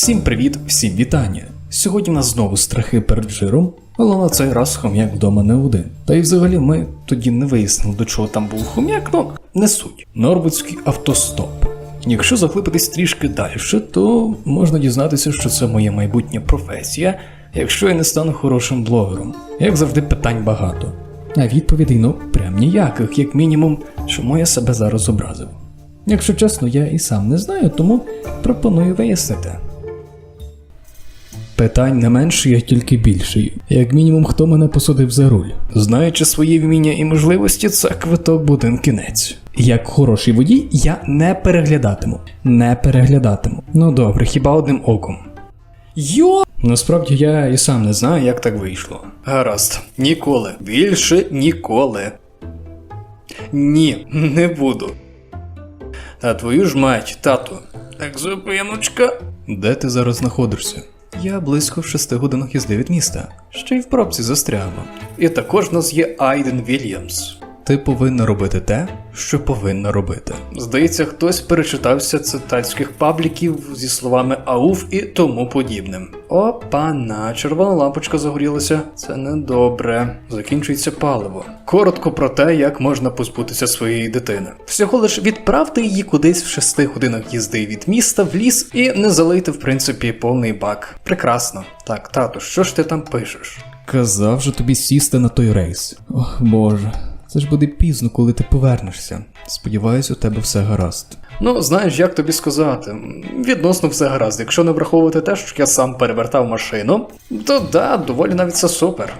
Всім привіт, всім вітання. Сьогодні в нас знову страхи перед жиром, але на цей раз хом'як вдома не один. Та й взагалі ми тоді не вияснили, до чого там був хом'як, ну не суть. Норвудський автостоп. Якщо заглибитись трішки далі, то можна дізнатися, що це моя майбутня професія, якщо я не стану хорошим блогером. Як завжди, питань багато. А відповідей, ну, прям ніяких, як мінімум, чому я себе зараз образив. Якщо чесно, я і сам не знаю, тому пропоную вияснити. Питань не менше, я тільки більший. Як мінімум, хто мене посадив за руль. Знаючи свої вміння і можливості, це квиток в кінець. Як хороший водій, я не переглядатиму. Не переглядатиму. Ну добре, хіба одним оком. Йо! Насправді я і сам не знаю, як так вийшло. Гаразд, ніколи. Більше ніколи. Ні, не буду. Та твою ж мать, тату. Так зупиночка. Де ти зараз знаходишся? Я близько в шести годинах їзди від міста. Ще й в пробці застрягну. І також в нас є Айден Вільямс. Ти повинна робити те, що повинна робити. Здається, хтось перечитався цитатських пабліків зі словами ауф і тому подібним. Опана, червона лампочка загорілася. Це недобре. Закінчується паливо. Коротко про те, як можна позбутися своєї дитини. Всього лиш відправте її кудись в шести годинах їзди від міста в ліс і не залийте, в принципі, повний бак. Прекрасно. Так, тату, що ж ти там пишеш? Казав же тобі сісти на той рейс. Ох боже. Це ж буде пізно, коли ти повернешся. Сподіваюсь, у тебе все гаразд. Ну, знаєш, як тобі сказати. Відносно все гаразд. Якщо не враховувати те, що я сам перевертав машину, то да, доволі навіть це супер.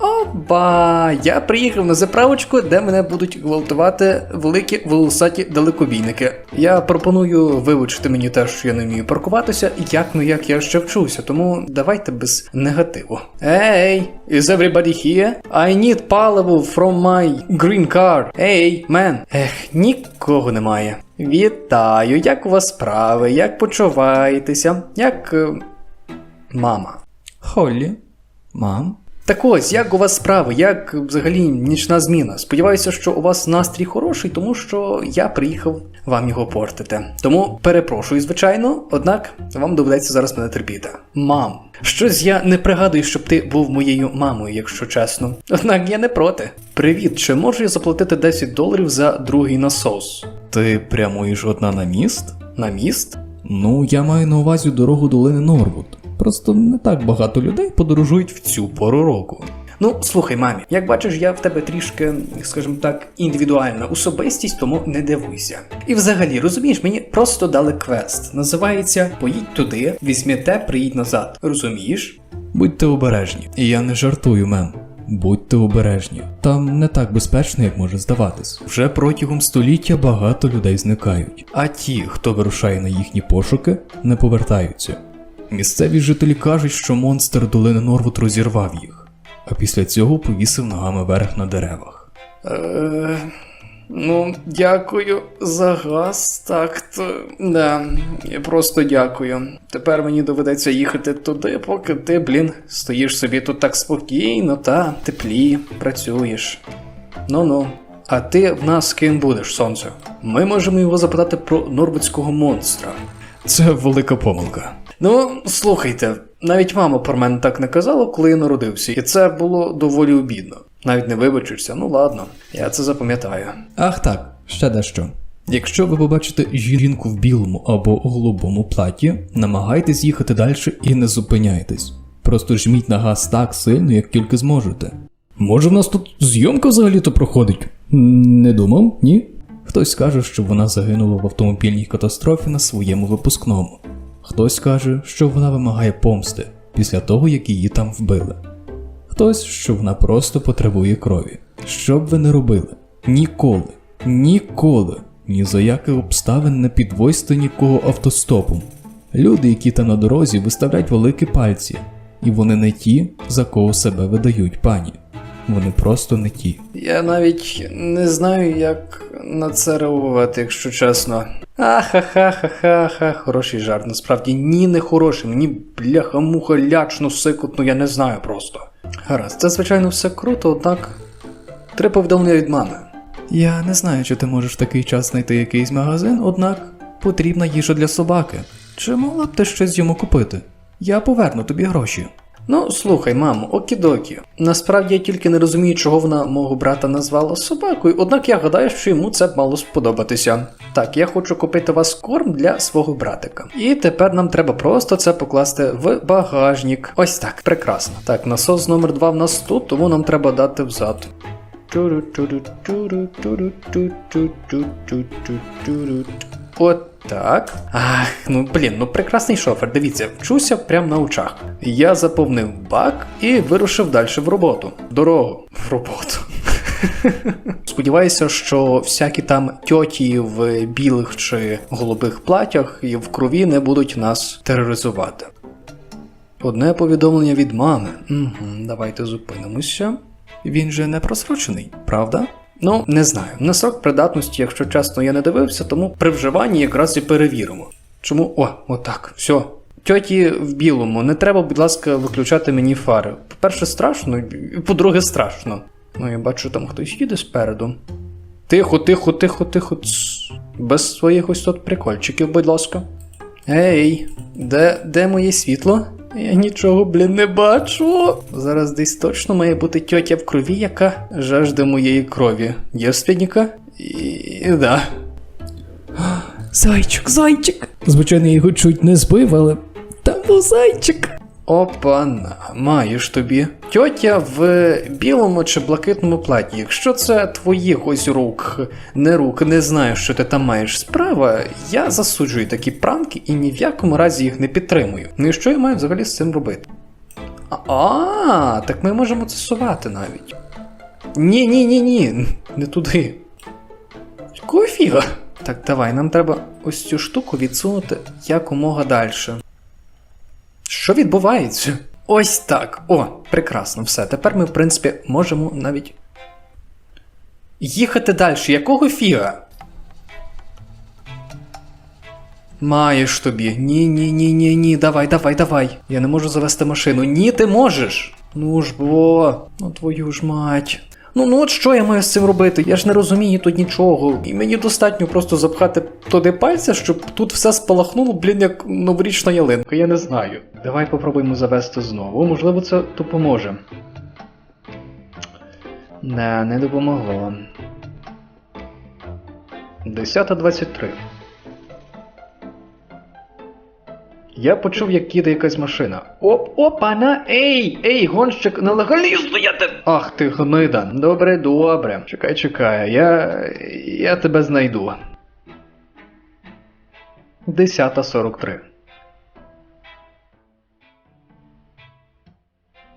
Оба! Я приїхав на заправочку, де мене будуть гвалтувати великі волосаті далекобійники. Я пропоную вивчити мені те, що я не вмію паркуватися, як ну як я ще вчуся, тому давайте без негативу. Hey, is everybody here? I need паливо from my green car. Hey, man. Ех, нікого немає. Вітаю, як у вас справи? Як почуваєтеся? Як. е, Мама. Холлі. Мам. Так ось, як у вас справи, як взагалі нічна зміна? Сподіваюся, що у вас настрій хороший, тому що я приїхав вам його портити. Тому перепрошую, звичайно, однак вам доведеться зараз мене терпіти. Мам, щось я не пригадую, щоб ти був моєю мамою, якщо чесно. Однак я не проти. Привіт, чи можу я заплатити 10 доларів за другий насос? Ти прямуєш одна на міст? На міст? Ну, я маю на увазі дорогу долини Норвуд. Просто не так багато людей подорожують в цю пору року. Ну, слухай, мамі, як бачиш, я в тебе трішки, скажімо так, індивідуальна особистість, тому не дивуйся. І взагалі, розумієш, мені просто дали квест. Називається Поїдь туди, візьми те, приїдь назад. Розумієш? Будьте обережні. І я не жартую, мем. Будьте обережні. Там не так безпечно, як може здаватись. Вже протягом століття багато людей зникають, а ті, хто вирушає на їхні пошуки, не повертаються. Місцеві жителі кажуть, що монстр долини Норвуд розірвав їх, а після цього повісив ногами вверх на деревах. Е, ну, дякую за газ, так то. Да, я просто дякую. Тепер мені доведеться їхати туди, поки ти, блін, стоїш собі тут так спокійно та теплі, працюєш. Ну-ну. А ти в нас ким будеш, сонце? Ми можемо його запитати про норвудського монстра. Це велика помилка. Ну, слухайте, навіть мама про мене так не казала, коли я народився, і це було доволі обідно. Навіть не вибачишся, ну ладно, я це запам'ятаю. Ах так, ще дещо. Якщо ви побачите жінку в білому або голубому платі, намагайтесь їхати далі і не зупиняйтесь. Просто жміть на газ так сильно, як тільки зможете. Може, в нас тут зйомка взагалі-то проходить? Не думав, ні? Хтось скаже, що вона загинула в автомобільній катастрофі на своєму випускному. Хтось каже, що вона вимагає помсти після того, як її там вбили. Хтось, що вона просто потребує крові. Що б ви не робили? Ніколи, ніколи, ні за яких обставин не підвозьте нікого автостопом. Люди, які там на дорозі, виставляють великі пальці, і вони не ті, за кого себе видають пані. Вони просто не ті. Я навіть не знаю, як на це реагувати, якщо чесно. Ахахахахаха, хороший жарт. Насправді ні, не хороший. Мені бляха-муха лячно сикотно, я не знаю просто. Гаразд, це звичайно все круто, однак. Три повідомлення від мами. Я не знаю, чи ти можеш в такий час знайти якийсь магазин, однак потрібна їжа для собаки. Чи могла б ти щось йому купити? Я поверну тобі гроші. Ну, слухай, мамо, окідокі. Насправді я тільки не розумію, чого вона мого брата назвала собакою, однак я гадаю, що йому це мало сподобатися. Так, я хочу купити вас корм для свого братика. І тепер нам треба просто це покласти в багажник. Ось так, прекрасно. Так, насос номер 2 в нас тут, тому нам треба дати взад. От так. Ах, ну блін, ну прекрасний шофер. Дивіться, вчуся прямо на очах. Я заповнив бак і вирушив далі в роботу. Дорогу в роботу. Сподіваюся, що всякі там тьоті в білих чи голубих платях і в крові не будуть нас тероризувати. Одне повідомлення від мами. Угу, давайте зупинимося. Він же не просрочений, правда? Ну, не знаю. На срок придатності, якщо чесно, я не дивився, тому при вживанні якраз і перевіримо. Чому. О, отак, все. Тьоті в білому, не треба, будь ласка, виключати мені фари. По-перше, страшно, і по-друге, страшно. Ну, я бачу, там хтось їде спереду. Тихо, тихо, тихо, тихо. Цс. Без своїх ось тут прикольчиків, будь ласка. Ей, де, де моє світло? Я нічого, блін, не бачу. Зараз десь точно має бути тьотя в крові, яка жажде моєї крові. Є І, і да. Зайчик, зайчик. Звичайно, його чуть не збив, але там був зайчик. Опана, маєш тобі. Тьотя в білому чи блакитному платі. Якщо це твоїх ось рук, не рук, не знаю, що ти там маєш справа, я засуджую такі пранки і ні в якому разі їх не підтримую. Ну і що я маю взагалі з цим робити? А, так ми можемо це сувати навіть. Ні, ні, ні, ні, не туди. Якого? Так, давай, нам треба ось цю штуку відсунути якомога далі. Що відбувається? Ось так. О, прекрасно, все. Тепер ми, в принципі, можемо навіть. Їхати далі. Якого фіга? Маєш тобі. Ні, ні, ні, ні, ні. Давай, давай, давай. Я не можу завести машину. Ні, ти можеш. Ну ж бо. Ну твою ж мать. Ну, ну от що я маю з цим робити? Я ж не розумію тут нічого. І мені достатньо просто запхати туди пальця, щоб тут все спалахнуло, блін, як новорічна ялинка, я не знаю. Давай попробуємо завести знову, можливо, це допоможе. Не, не допомогло. 10.23. Я почув, як їде якась машина. Оп, опана! Ей! Ей, гонщик, нелегалізм стояти! Ах ти гнида. Добре, добре. Чекай, чекай, я. я тебе знайду. 10.43.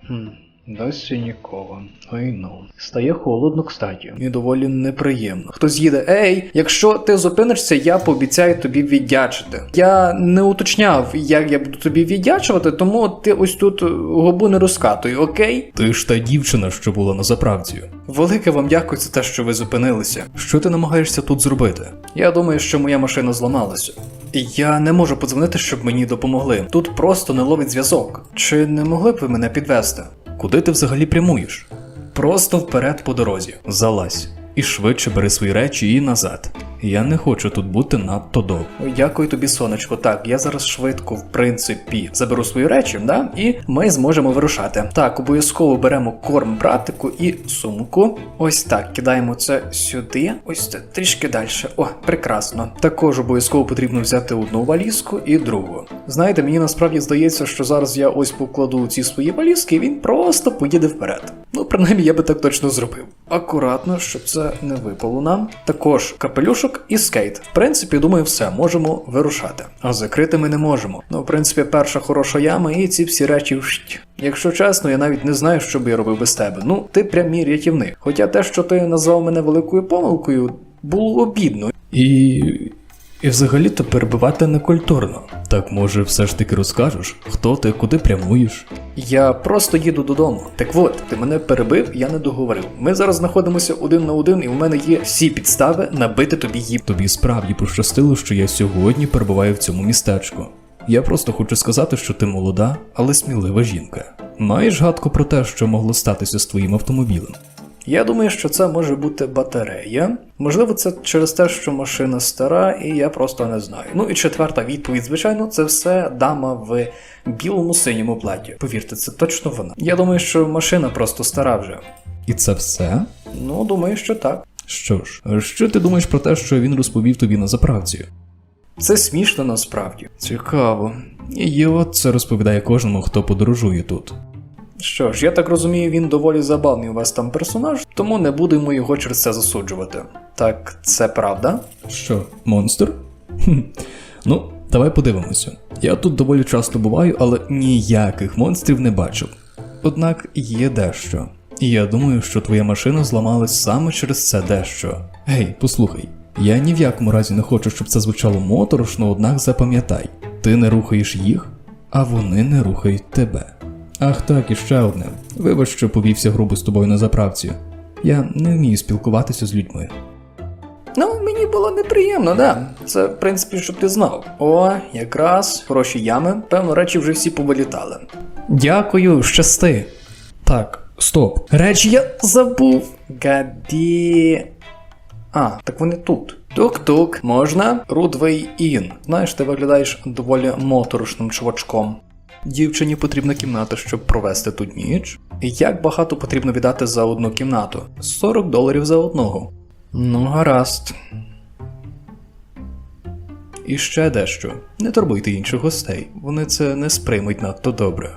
Хм. Досі нікого. Ой ну. Стає холодно, кстати. І доволі неприємно. Хтось їде, ей, якщо ти зупинишся, я пообіцяю тобі віддячити. Я не уточняв, як я буду тобі віддячувати, тому ти ось тут губу не розкатуй, окей? Ти ж та дівчина, що була на заправці. Велике вам дякую за те, що ви зупинилися. Що ти намагаєшся тут зробити? Я думаю, що моя машина зламалася. Я не можу подзвонити, щоб мені допомогли. Тут просто не ловить зв'язок. Чи не могли б ви мене підвести? Куди ти взагалі прямуєш? Просто вперед по дорозі. Залазь. І швидше бери свої речі і назад. Я не хочу тут бути надто довго. Дякую тобі, сонечко. Так, я зараз швидко, в принципі, заберу свої речі, да? і ми зможемо вирушати. Так, обов'язково беремо корм братику і сумку. Ось так, кидаємо це сюди. Ось це трішки далі. О, прекрасно. Також обов'язково потрібно взяти одну валізку і другу. Знаєте, мені насправді здається, що зараз я ось покладу ці свої валізки, і він просто поїде вперед. Ну, принаймні, я би так точно зробив. Акуратно, щоб це не випало нам. Також капелюшок і скейт. В принципі, думаю, все, можемо вирушати. А закрити ми не можемо. Ну, в принципі, перша хороша яма, і ці всі речі. Якщо чесно, я навіть не знаю, що би я робив без тебе. Ну, ти прям мій рятівник. Хоча те, що ти назвав мене великою помилкою, було обідно. І. І взагалі-то перебивати некультурно. Так може все ж таки розкажеш, хто ти, куди прямуєш? Я просто їду додому. Так от, ти мене перебив, я не договорив. Ми зараз знаходимося один на один, і в мене є всі підстави набити тобі їб. Тобі справді пощастило, що я сьогодні перебуваю в цьому містечку. Я просто хочу сказати, що ти молода, але смілива жінка. Маєш гадку про те, що могло статися з твоїм автомобілем? Я думаю, що це може бути батарея. Можливо, це через те, що машина стара, і я просто не знаю. Ну і четверта відповідь, звичайно, це все дама в білому синьому платі. Повірте, це точно вона. Я думаю, що машина просто стара вже. І це все? Ну, думаю, що так. Що ж, що ти думаєш про те, що він розповів тобі на заправці? Це смішно насправді. Цікаво. І от це розповідає кожному, хто подорожує тут. Що ж, я так розумію, він доволі забавний у вас там персонаж, тому не будемо його через це засуджувати. Так, це правда? Що, монстр? Ну, давай подивимося. Я тут доволі часто буваю, але ніяких монстрів не бачив. Однак є дещо. І я думаю, що твоя машина зламалась саме через це дещо. Гей, послухай, я ні в якому разі не хочу, щоб це звучало моторошно, однак запам'ятай, ти не рухаєш їх, а вони не рухають тебе. Ах так, і ще одне. Вибач, що повівся грубо з тобою на заправці. Я не вмію спілкуватися з людьми. Ну, мені було неприємно, да. Це, в принципі, щоб ти знав. О, якраз хороші ями, певно, речі вже всі повилітали. Дякую, щасти. Так, стоп. Речі я забув. Гаді. А, так вони тут. Тук-тук, можна? Рудвей Ін. Знаєш, ти виглядаєш доволі моторошним чувачком. Дівчині потрібна кімната, щоб провести тут ніч. Як багато потрібно віддати за одну кімнату? 40 доларів за одного. Ну, гаразд. І ще дещо. Не турбуйте інших гостей, вони це не сприймуть надто добре.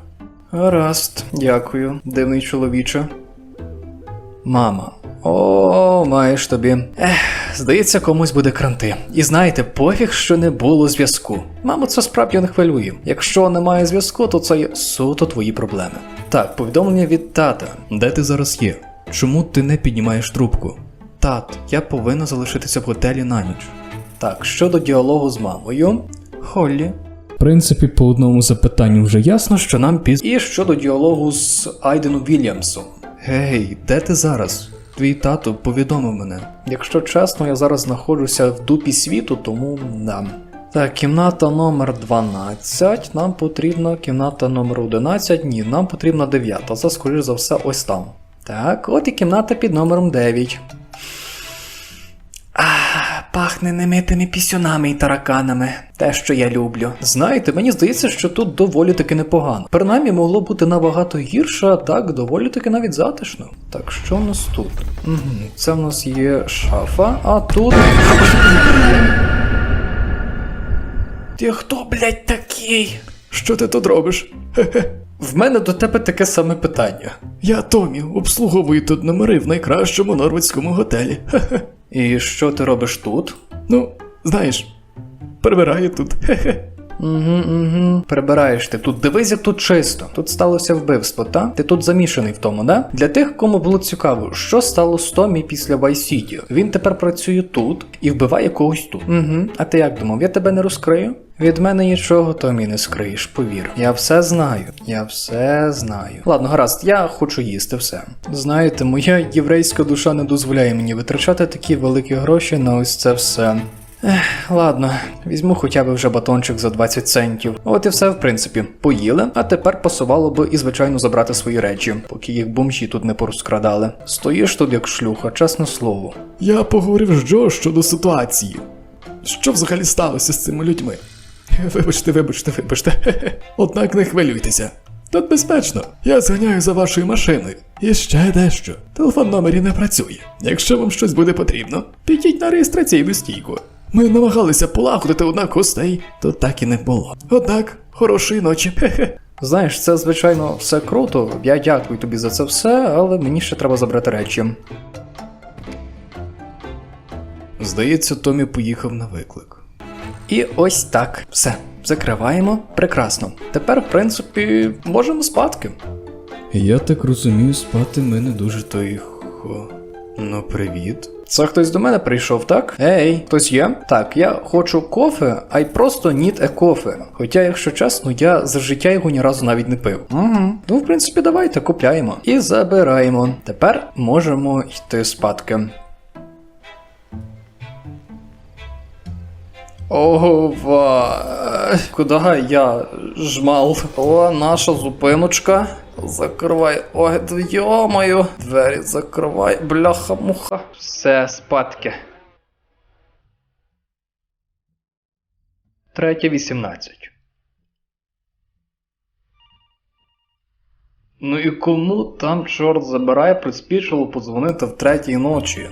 Гаразд, дякую, дивний чоловіче. Мама. О, маєш тобі. Ех, здається, комусь буде кранти. І знаєте, пофіг, що не було зв'язку. Маму, це справді не хвилює. Якщо немає зв'язку, то це є суто твої проблеми. Так, повідомлення від тата. Де ти зараз є? Чому ти не піднімаєш трубку? Тат, я повинна залишитися в готелі на ніч. Так, щодо діалогу з мамою. Холлі. В принципі, по одному запитанню вже ясно, що нам піз... І щодо діалогу з Айденом Вільямсом. Гей, де ти зараз? Твій тато повідомив мене. Якщо чесно, я зараз знаходжуся в дупі світу, тому да. Так, кімната номер 12. Нам потрібна кімната номер 11. Ні, нам потрібна 9. Це, скоріш за все, ось там. Так, от і кімната під номером 9. Ах, пахне немитими пісюнами і тараканами. Те, що я люблю. Знаєте, мені здається, що тут доволі таки непогано. Принаймні могло бути набагато гірше, а так доволі таки навіть затишно. Так, що в нас тут? Угу, це в нас є шафа, а тут. Ти хто, блядь, такий? Що ти тут робиш? В мене до тебе таке саме питання. Я Томі, обслуговую тут номери в найкращому норвезькому готелі. І що ти робиш тут? Ну, знаєш, прибираю тут. Хе-хе. Угу, угу. Прибираєш ти тут. Дивись, як тут чисто. Тут сталося вбивство, та? Ти тут замішаний в тому, да? Для тих, кому було цікаво, що стало з Томі після Вайсідіо, Він тепер працює тут і вбиває когось тут. Угу. А ти як думав, я тебе не розкрию? Від мене нічого Томі не скриєш, повір. Я все знаю. Я все знаю. Ладно, гаразд, я хочу їсти все. Знаєте, моя єврейська душа не дозволяє мені витрачати такі великі гроші на ось це все. Ех, ладно, візьму хоча б вже батончик за 20 центів. От і все, в принципі. Поїли, а тепер пасувало би і звичайно забрати свої речі, поки їх бомжі тут не порозкрадали. Стоїш тут як шлюха, чесне слово. Я поговорив з Джо щодо ситуації. Що взагалі сталося з цими людьми? Вибачте, вибачте, вибачте. Однак не хвилюйтеся. Тут безпечно. Я зганяю за вашою машиною. І ще дещо. Телефон номері не працює. Якщо вам щось буде потрібно, підіть на реєстраційну стійку. Ми намагалися полагодити однак гостей, то так і не було. Однак, хорошої ночі. Хе-хе. Знаєш, це звичайно все круто. Я дякую тобі за це все, але мені ще треба забрати речі. Здається, Томі поїхав на виклик. І ось так. Все, закриваємо. Прекрасно. Тепер, в принципі, можемо спадки. Я так розумію, спати ми не дуже тихо. Ну, привіт. Це хтось до мене прийшов, так? Ей, хтось є? Так, я хочу кофе, а й просто ніт е кофе. Хоча, якщо чесно, я за життя його ні разу навіть не пив. Угу. Ну, в принципі, давайте купляємо і забираємо. Тепер можемо йти спадки. Ова, куди я жмал? О, наша зупиночка. Закривай. Ой, йомаю. Двері закривай, бляха-муха. Все, спадки. Третє вісімнадцять. Ну і кому там чорт забирає приспішило подзвонити в третій ночі?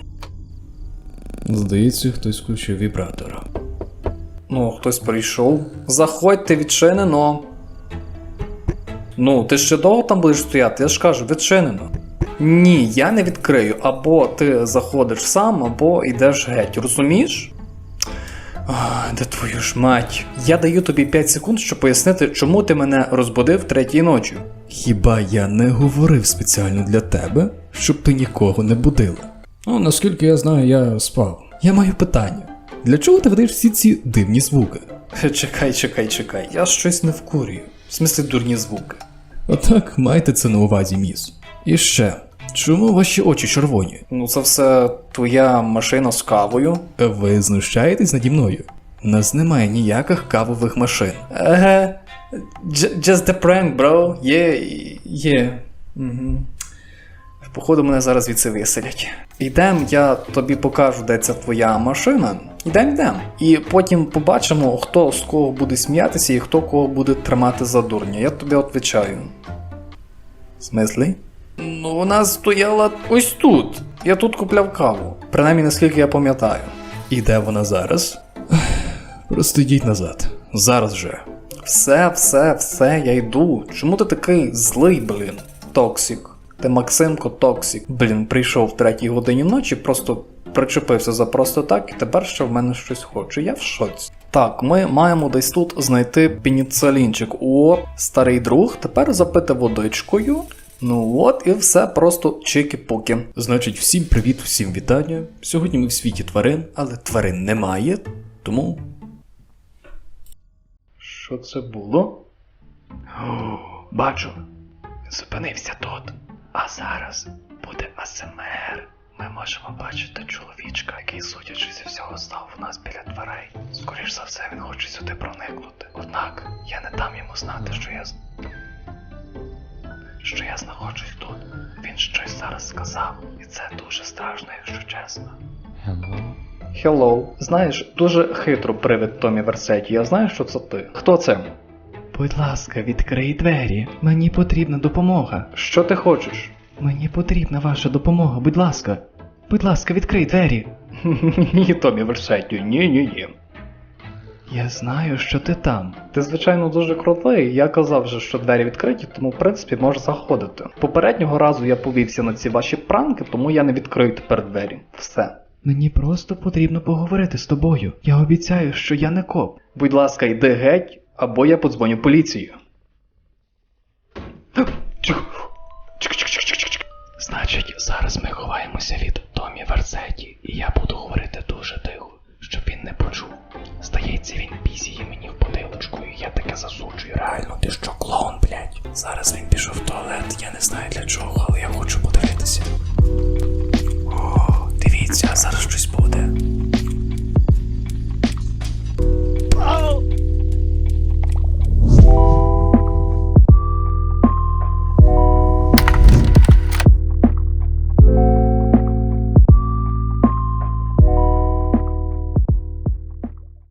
Здається, хтось включив вібратор. Ну, хтось прийшов. Заходьте, відчинено. Ну, ти ще довго там будеш стояти, я ж кажу, відчинено. Ні, я не відкрию. Або ти заходиш сам, або йдеш геть, розумієш? Ах, де твою ж мать. Я даю тобі 5 секунд, щоб пояснити, чому ти мене розбудив третій ночі. Хіба я не говорив спеціально для тебе, щоб ти нікого не будила? Ну, наскільки я знаю, я спав. Я маю питання. Для чого ти видаєш всі ці дивні звуки? Чекай, чекай, чекай, я щось не вкурюю. В смислі дурні звуки. Отак майте це на увазі, міс. І ще, чому ваші очі червоні? Ну, це все твоя машина з кавою. Ви знущаєтесь наді мною? У нас немає ніяких кавових машин. Еге. J- Just a prank, bro. Є, є. Угу. Походу, мене зараз звідси виселять. Ідем, я тобі покажу, де ця твоя машина. Ідем, ідем. І потім побачимо, хто з кого буде сміятися і хто кого буде тримати за дурня. Я тобі відповідаю. Смислі? Ну, вона стояла ось тут. Я тут купляв каву. Принаймні, наскільки я пам'ятаю. І де вона зараз? Просто йдіть назад. Зараз же. Все, все, все, я йду. Чому ти такий злий, блін? Токсік. Ти Максимко Токсік. Блін, прийшов в третій годині ночі, просто причепився за просто так, і тепер ще в мене щось хоче. Я в шоці. Так, ми маємо десь тут знайти пеніцилінчик. О, старий друг, тепер запити водичкою. Ну от і все просто чики-пуки. Значить, всім привіт, всім вітання. Сьогодні ми в світі тварин, але тварин немає, тому Що це було? О, бачу. Зупинився тут. А зараз буде АСМР. Ми можемо бачити чоловічка, який, судячи зі всього, став у нас біля дверей. Скоріш за все, він хоче сюди проникнути. Однак я не дам йому знати, що я що я знаходжусь тут. Він щось зараз сказав, і це дуже страшно, якщо чесно. Hello? Hello. Знаєш, дуже хитро привид Томі Версеті. Я знаю, що це ти. Хто це? Будь ласка, відкрий двері. Мені потрібна допомога. Що ти хочеш? Мені потрібна ваша допомога, будь ласка. Будь ласка, відкрий двері. Ні, Томі Версетті, ні, ні, ні. Я знаю, що ти там. Ти, звичайно, дуже крутий. Я казав вже, що двері відкриті, тому в принципі можеш заходити. Попереднього разу я повівся на ці ваші пранки, тому я не відкрию тепер двері. Все. Мені просто потрібно поговорити з тобою. Я обіцяю, що я не коп. Будь ласка, йди геть, або я подзвоню поліцію. Значить, зараз ми ховаємося